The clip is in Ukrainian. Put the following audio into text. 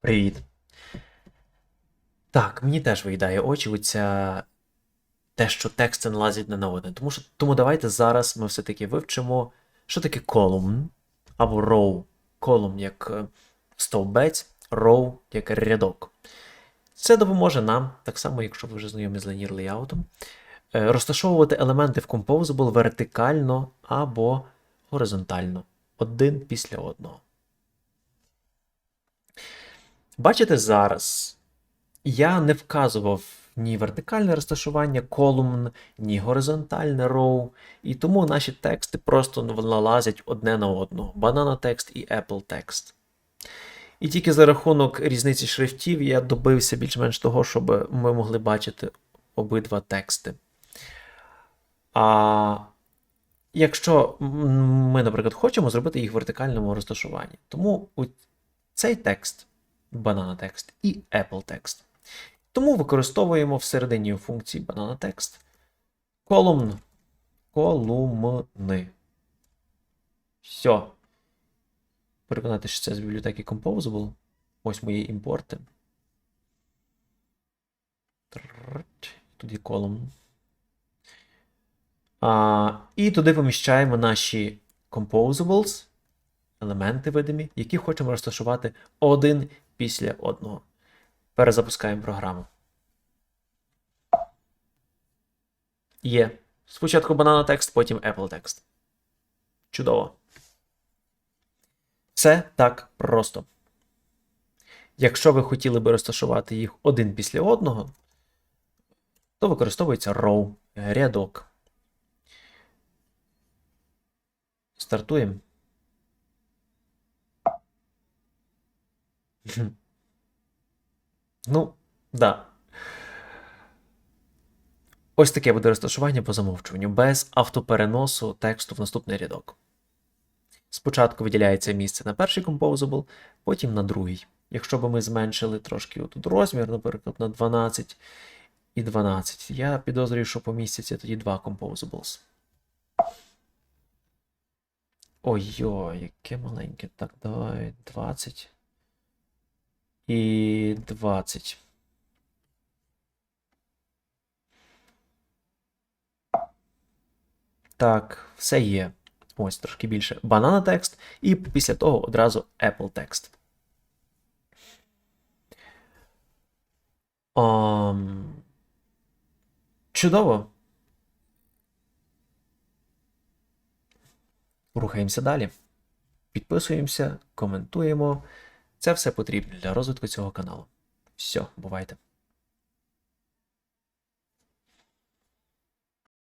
Привіт. Так, мені теж виїдає очі оця те, що тексти налазять на одне. Тому, що, тому давайте зараз ми все-таки вивчимо, що таке column або row. Column як е, стовбець, row як рядок. Це допоможе нам, так само, якщо ви вже знайомі з linear layout, е, розташовувати елементи в Composable вертикально або горизонтально, один після одного. Бачите зараз, я не вказував ні вертикальне розташування колумн, ні горизонтальне row, і тому наші тексти просто налазять одне на одного: банана текст і Apple текст. І тільки за рахунок різниці шрифтів я добився більш-менш того, щоб ми могли бачити обидва тексти. А якщо ми, наприклад, хочемо зробити їх в вертикальному розташуванні, тому цей текст banana текст і Apple текст. Тому використовуємо всередині функції banana текст колумн, колумни. Все. Переконати, що це з бібліотеки Composable. Ось мої імпорти. Тут є і туди поміщаємо наші Composables, елементи видимі, які хочемо розташувати один після одного. Перезапускаємо програму. Є. Спочатку банана текст, потім Apple текст. Чудово. Все так просто. Якщо ви хотіли би розташувати їх один після одного, то використовується row, рядок. Стартуємо. Ну, да. Ось таке буде розташування по замовчуванню, без автопереносу тексту в наступний рядок. Спочатку виділяється місце на перший composable, потім на другий. Якщо б ми зменшили трошки отут розмір, наприклад, на 12 і 12, я підозрюю, що помістяться тоді два composables. Ой-ой, яке маленьке. Так, давай 20 і 20. Так, все є. Ось трошки більше банана текст, і після того одразу Apple текст. Um, чудово. Рухаємося далі. Підписуємося, коментуємо. Це все потрібно для розвитку цього каналу. Все, бувайте.